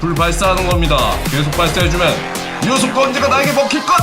불 발사하는 겁니다. 계속 발사해주면 이 녀석 언제가 나에게 먹힐 것?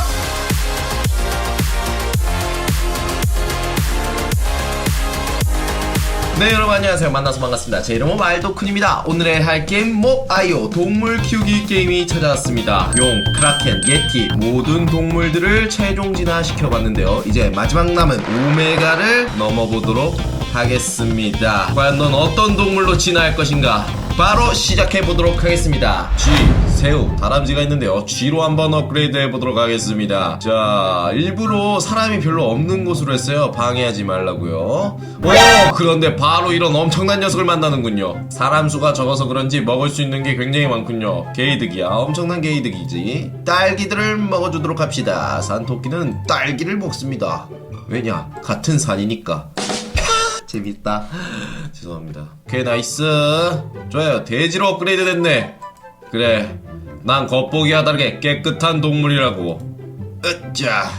네 여러분 안녕하세요. 만나서 반갑습니다. 제 이름은 말도쿤입니다. 오늘의 할 게임 모아이오 동물 키우기 게임이 찾아왔습니다. 용, 크라켄, 예티 모든 동물들을 최종 진화시켜봤는데요. 이제 마지막 남은 오메가를 넘어보도록 하겠습니다. 과연 넌 어떤 동물로 진화할 것인가 바로 시작해보도록 하겠습니다. G, 새우, 다람쥐가 있는데요. G로 한번 업그레이드 해보도록 하겠습니다. 자 일부러 사람이 별로 없는 곳으로 했어요. 방해하지 말라고요. 오 그런데 바로 이런 엄청난 녀석을 만나는군요. 사람 수가 적어서 그런지 먹을 수 있는 게 굉장히 많군요. 게이득이야. 엄청난 게이득이지. 딸기들을 먹어주도록 합시다. 산토끼는 딸기를 먹습니다. 왜냐? 같은 산이니까 재밌다. 죄송합니다. 오케이 나이스. 좋아요. 돼지로 업그레이드 됐네. 그래. 난 겉보기와 다르게 깨끗한 동물이라고. 으짜.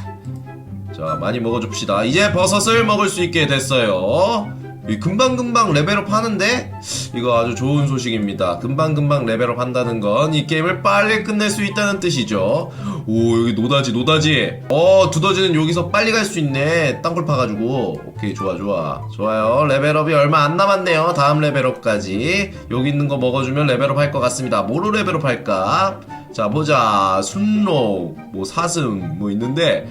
자 많이 먹어줍시다. 이제 버섯을 먹을 수 있게 됐어요. 이 금방금방 레벨업 하는데 이거 아주 좋은 소식입니다. 금방금방 레벨업 한다는 건 이 게임을 빨리 끝낼 수 있다는 뜻이죠. 오 여기 노다지 노다지. 어 두더지는 여기서 빨리 갈 수 있네. 땅굴 파가지고. 오케이 좋아 좋아 좋아요. 레벨업이 얼마 안 남았네요. 다음 레벨업까지 여기 있는 거 먹어주면 레벨업 할 것 같습니다. 뭐로 레벨업 할까? 자 보자 순록 뭐 사슴 뭐 있는데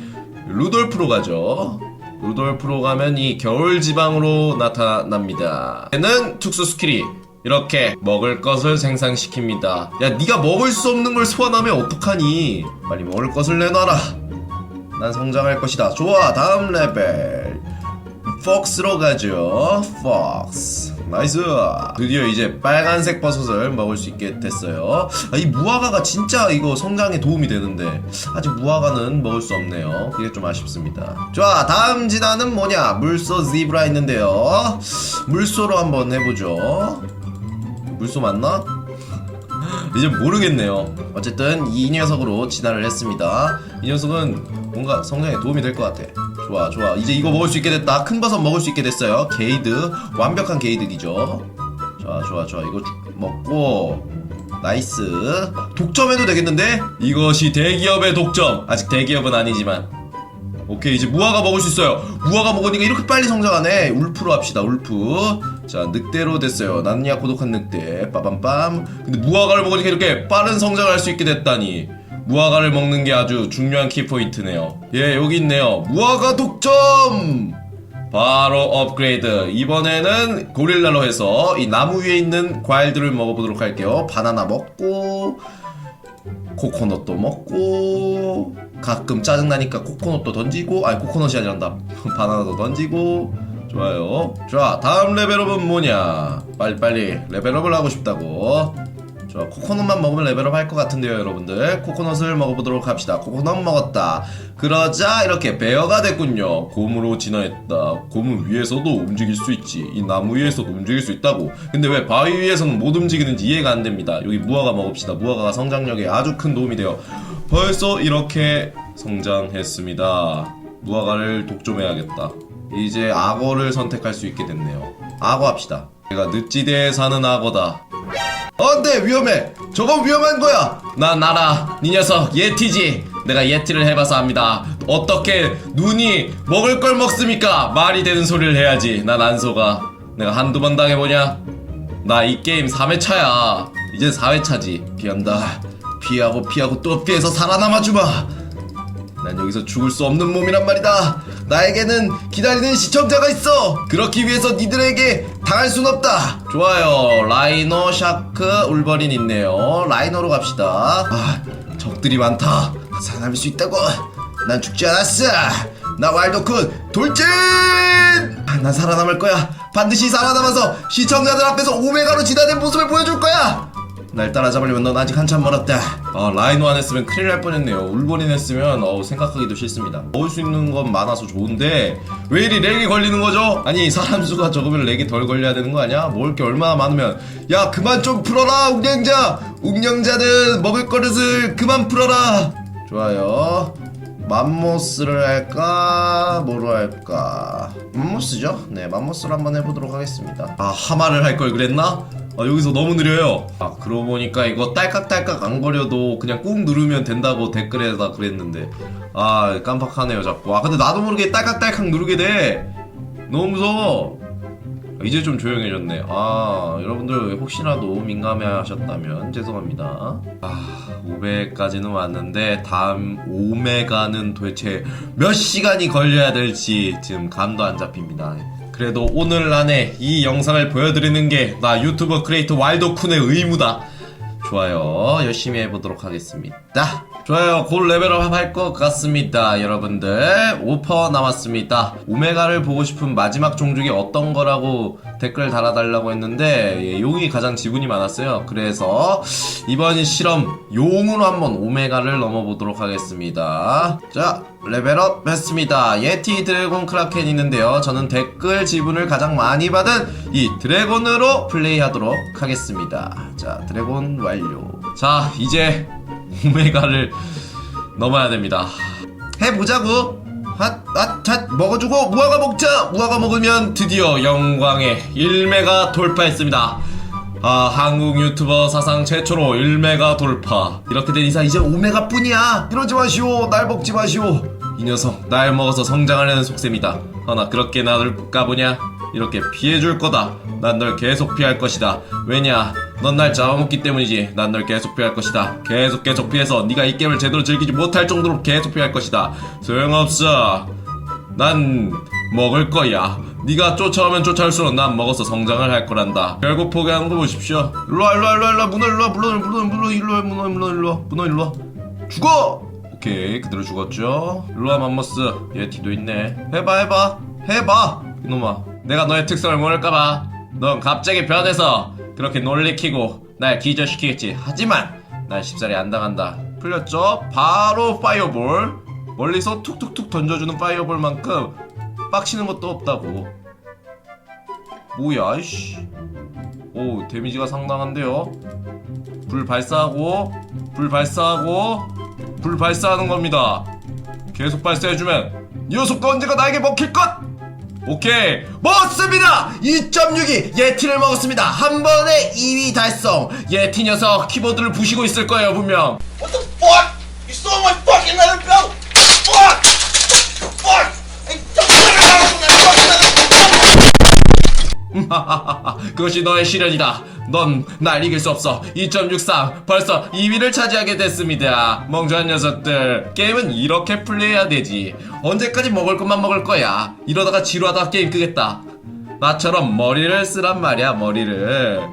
루돌프로 가죠. 루돌프로 가면 이 겨울 지방으로 나타납니다. 얘는 특수 스킬이 이렇게 먹을 것을 생산시킵니다. 야, 네가 먹을 수 없는 걸 소환하면 어떡하니? 빨리 먹을 것을 내놔라. 난 성장할 것이다. 좋아, 다음 레벨. 폭스로 가죠. 폭스. 나이스. 드디어 이제 빨간색 버섯을 먹을 수 있게 됐어요. 아, 이 무화과가 진짜 이거 성장에 도움이 되는데 아직 무화과는 먹을 수 없네요. 그게 좀 아쉽습니다. 좋아, 다음 진화는 뭐냐? 물소 지브라 있는데요. 물소로 한번 해보죠. 물소 맞나? 이제 모르겠네요. 어쨌든 이 녀석으로 진화를 했습니다. 이 녀석은 뭔가 성장에 도움이 될 것 같아. 좋아, 좋아. 이제 이거 먹을 수 있게 됐다. 큰 버섯 먹을 수 있게 됐어요. 게이드. 완벽한 게이득이죠. 좋아, 좋아, 좋아. 이거 쭉 먹고. 나이스. 독점해도 되겠는데? 이것이 대기업의 독점. 아직 대기업은 아니지만. 오케이 이제 무화과 먹을 수 있어요. 무화과 먹으니까 이렇게 빨리 성장하네. 울프로 합시다 울프. 자 늑대로 됐어요. 나는야 고독한 늑대. 빠밤빰. 근데 무화과를 먹으니까 이렇게 빠른 성장을 할수 있게 됐다니. 무화과를 먹는 게 아주 중요한 키포인트네요. 예 여기 있네요. 무화과 독점! 바로 업그레이드. 이번에는 고릴라로 해서 이 나무 위에 있는 과일들을 먹어보도록 할게요. 바나나 먹고 코코넛도 먹고 가끔 짜증나니까 코코넛도 던지고 아니 코코넛이 아니란다 바나나도 던지고. 좋아요. 좋아. 다음 레벨업은 뭐냐? 빨리빨리 레벨업을 하고 싶다고 좋아 코코넛만 먹으면 레벨업 할 것 같은데요 여러분들. 코코넛을 먹어보도록 합시다. 코코넛 먹었다. 그러자 이렇게 베어가 됐군요. 곰으로 진화했다. 곰은 위에서도 움직일 수 있지. 이 나무 위에서도 움직일 수 있다고. 근데 왜 바위 위에서는 못 움직이는지 이해가 안 됩니다. 여기 무화과 먹읍시다. 무화과가 성장력에 아주 큰 도움이 돼요. 벌써 이렇게 성장했습니다. 무화과를 독점해야겠다. 이제 악어를 선택할 수 있게 됐네요. 악어 합시다. 제가 늪지대에 사는 악어다 안돼 위험해. 저건 위험한 거야. 나 나라 니 녀석 예티지. 내가 예티를 해봐서 압니다. 어떻게 눈이 먹을 걸 먹습니까? 말이 되는 소리를 해야지. 난 안 속아 내가 한두 번 당해보냐? 나 이 게임 3회차야. 이제 4회차지. 피한다. 피하고 피하고 또 피해서 살아남아주마 난 여기서 죽을 수 없는 몸이란 말이다. 나에게는 기다리는 시청자가 있어. 그렇기 위해서 니들에게 당할 순 없다. 좋아요. 라이노, 샤크, 울버린 있네요. 라이노로 갑시다. 아, 적들이 많다. 살아남을 수 있다고. 난 죽지 않았어. 나 왈도쿤 돌진! 아, 난 살아남을 거야. 반드시 살아남아서 시청자들 앞에서 오메가로 진화된 모습을 보여줄 거야. 날 따라잡으려면 넌 아직 한참 멀었다. 아, 라이노 안 했으면 큰일 날 뻔했네요. 울버린 했으면 어, 생각하기도 싫습니다. 먹을 수 있는 건 많아서 좋은데 왜 이리 렉이 걸리는 거죠? 아니 사람 수가 적으면 렉이 덜 걸려야 되는 거 아니야? 먹을 게 얼마나 많으면 야 그만 좀 풀어라 웅령자. 웅령자는 먹을 거릇을 그만 풀어라. 좋아요. 맘모스를 할까 뭐로 할까 맘모스죠 네 맘모스로 한번 해보도록 하겠습니다 아 하마를 할 걸 그랬나 아, 여기서 너무 느려요. 아, 그러고 보니까 이거 딸깍딸깍 안 거려도 그냥 꾹 누르면 된다고 댓글에다 그랬는데. 아, 깜빡하네요, 자꾸. 아, 근데 나도 모르게 딸깍딸깍 누르게 돼. 너무 무서워. 이제 좀 조용해졌네. 아, 여러분들 혹시라도 민감해 하셨다면 죄송합니다. 아, 500까지는 왔는데 다음 오메가는 도대체 몇 시간이 걸려야 될지 지금 감도 안 잡힙니다. 그래도 오늘 안에 이 영상을 보여드리는 게 나 유튜버 크리에이터 와일드쿤의 의무다. 좋아요. 열심히 해보도록 하겠습니다. 좋아요. 곧 레벨업 할 것 같습니다. 여러분들. 5% 남았습니다. 오메가를 보고 싶은 마지막 종족이 어떤 거라고 댓글 달아달라고 했는데, 예, 용이 가장 지분이 많았어요. 그래서, 이번 실험, 용으로 한번 오메가를 넘어보도록 하겠습니다. 자, 레벨업 했습니다. 예티 드래곤 크라켄 있는데요. 저는 댓글 지분을 가장 많이 받은 이 드래곤으로 플레이하도록 하겠습니다. 자, 드래곤 완료. 자, 이제 오메가를 넘어야 됩니다. 해보자고. 핫, 핫, 핫, 먹어주고 무화과 먹자. 무화과 먹으면 드디어 영광의 1메가 돌파했습니다. 아, 한국 유튜버 사상 최초로 1메가 돌파. 이렇게 된 이상 이제 5메가 뿐이야. 이러지 마시오. 날 먹지 마시오. 이 녀석, 날 먹어서 성장하려는 속셈이다. 하나, 그렇게 나를 까보냐? 이렇게 피해줄 거다. 난 널 계속 피할 것이다. 왜냐? 넌 날 잡아먹기 때문이지. 난 널 계속 피할 것이다. 계속 계속 피해서 네가 이 게임을 제대로 즐기지 못할 정도로 계속 피할 것이다. 소용없어. 난 먹을 거야. 네가 쫓아오면 쫓아올수록 난 먹어서 성장을 할 거란다. 결국 포기하는 거 보십시오. 일로와 일로와 일로와 일로와 문어 일로와 문어 문어 문어 일로와 문어 문어 일로와 문어 일로와 죽어! 오케이 그대로 죽었죠. 일로와 맘모스 예티도 있네. 해봐 해봐 해봐 이놈아. 내가 너의 특성을 모를까봐 넌 갑자기 변해서 그렇게 놀래키고 날 기절시키겠지. 하지만 날 쉽사리 안 당한다. 풀렸죠? 바로 파이어볼. 멀리서 툭툭툭 던져주는 파이어볼만큼 빡치는 것도 없다고. 뭐야, 이씨. 오, 데미지가 상당한데요? 불 발사하고, 불 발사하고, 불 발사하는 겁니다. 계속 발사해주면, 이 녀석도 언제가 나에게 먹힐 것! 오케이 먹었습니다 2.62 예티를 먹었습니다 한 번에 2위 달성 예티 녀석 키보드를 부시고 있을 거예요 분명 What the fuck? 그것이 너의 시련이다. 넌 날 이길 수 없어. 2.63 벌써 2위를 차지하게 됐습니다. 멍청한 녀석들. 게임은 이렇게 플레이해야 되지. 언제까지 먹을 것만 먹을 거야. 이러다가 지루하다 게임 끄겠다. 나처럼 머리를 쓰란 말이야 머리를.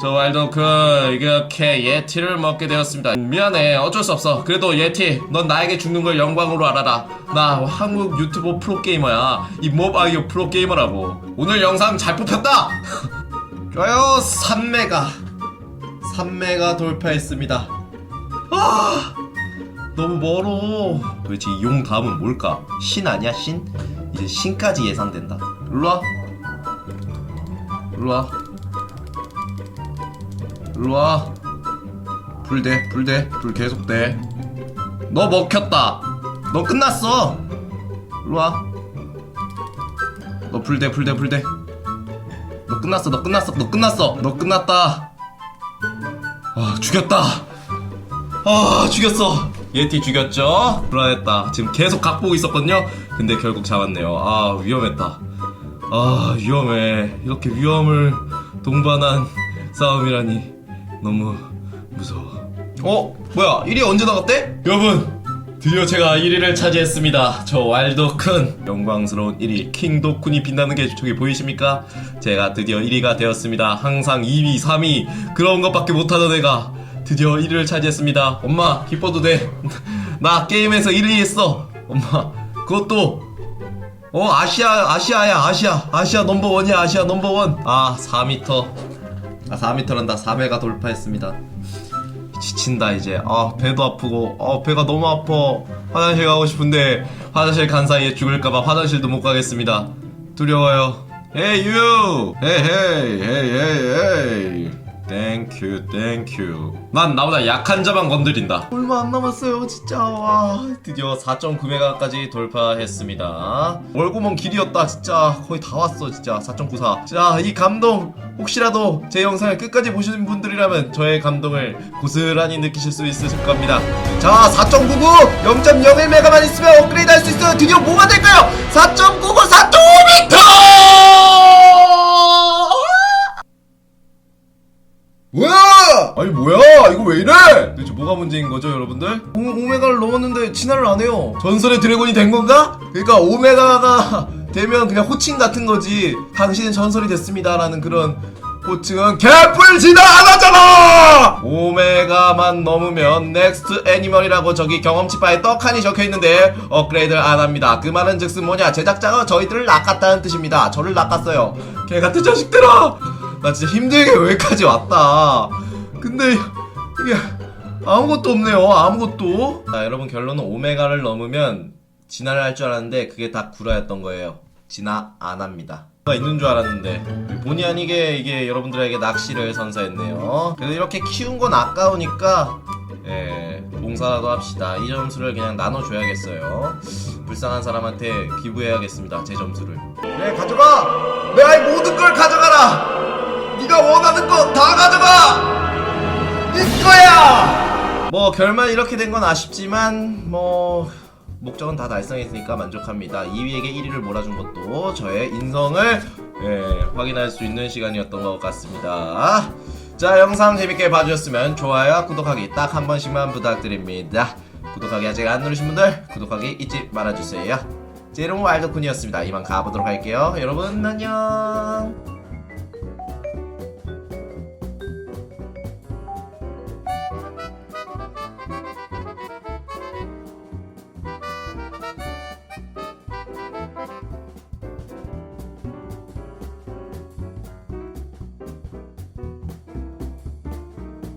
저 왈도크 이렇게 예티를 먹게 되었습니다. 미안해 어쩔 수 없어. 그래도 예티 넌 나에게 죽는 걸 영광으로 알아라. 나 한국 유튜버 프로게이머야. 이 모바이오 프로게이머라고. 오늘 영상 잘 뽑혔다! 좋아요 3메가. 3메가 돌파했습니다. 아! 너무 멀어. 도대체 이 용 다음은 뭘까? 신 아니야 신? 이제 신까지 예상된다. 일로와 일로와. 일로와. 불대 불대 불 계속 돼너 먹혔다. 너 끝났어. 일로와. 너 불대 불대 불대 너 끝났어 너 끝났어 너 끝났어. 너 끝났다. 아 죽였다. 아 죽였어. 예티 죽였죠? 불안했다. 지금 계속 각 보고 있었거든요? 근데 결국 잡았네요. 아 위험했다 아 위험해. 이렇게 위험을 동반한 싸움이라니 너무 무서워. 어? 뭐야? 1위 언제 나갔대? 여러분 드디어 제가 1위를 차지했습니다. 저 왈도쿤. 영광스러운 1위 킹도쿤이 빛나는 게 저기 보이십니까? 제가 드디어 1위가 되었습니다. 항상 2위 3위 그런 것밖에 못하던 애가 드디어 1위를 차지했습니다. 엄마 기뻐도 돼나 게임에서 1위 했어. 엄마 그것도 어 아시아 아시아야 아시아. 아시아 넘버원이야 아시아 넘버원. 아 4m 아 4m란다. 4회가 돌파했습니다. 지친다 이제. 아 배도 아프고. 아 배가 너무 아파. 화장실 가고 싶은데 화장실 간 사이에 죽을까봐 화장실도 못 가겠습니다. 두려워요. 헤이 유 헤이 헤이 헤이 헤이 헤이 땡큐 땡큐 난 나보다 약한 자만 건드린다. 얼마 안 남았어요 진짜. 와 드디어 4.9메가까지 돌파했습니다. 월고먼 길이었다 진짜. 거의 다 왔어 진짜. 4.94 자 이 감동. 혹시라도 제 영상을 끝까지 보시는 분들이라면 저의 감동을 고스란히 느끼실 수 있으실 겁니다. 자4.99 0.01메가만 있으면 업그레이드 할 수 있어요. 드디어 뭐가 될까요? 4.99 문제인 거죠, 여러분들? 오, 오메가를 넘었는데 진화를 안 해요. 전설의 드래곤이 된 건가? 그러니까 오메가가 되면 그냥 호칭 같은 거지. 당신은 전설이 됐습니다 라는 그런 호칭은 개뿔 진화 안 하잖아! 오메가만 넘으면 넥스트 애니멀이라고 저기 경험치파에 떡하니 적혀 있는데 업그레이드를 안 합니다. 그 말은 즉슨 뭐냐? 제작자가 저희들을 낚았다는 뜻입니다. 저를 낚았어요. 개 같은 자식들아! 나 진짜 힘들게 여기까지 왔다. 근데 이게 아무것도 없네요. 아무것도. 자, 여러분 결론은 오메가를 넘으면 진화를 할 줄 알았는데 그게 다 구라였던 거예요. 진화 안 합니다. 가 있는 줄 알았는데 본의 아니게 이게 여러분들에게 낚시를 선사했네요. 그래도 이렇게 키운 건 아까우니까 예, 봉사라도 합시다. 이 점수를 그냥 나눠줘야겠어요. 불쌍한 사람한테 기부해야겠습니다. 제 점수를. 네, 가져가! 내 아이 모든 걸 가져가라! 네가 원하는 거다 가져가! 네 거야! 뭐 결말 이렇게 된 건 아쉽지만 뭐 목적은 다 달성했으니까 만족합니다. 2위에게 1위를 몰아준 것도 저의 인성을 예, 확인할 수 있는 시간이었던 것 같습니다. 자 영상 재밌게 봐주셨으면 좋아요, 구독하기 딱 한 번씩만 부탁드립니다. 구독하기 아직 안 누르신 분들 구독하기 잊지 말아주세요. 제 이름은 왈도쿤이었습니다. 이만 가보도록 할게요. 여러분 안녕.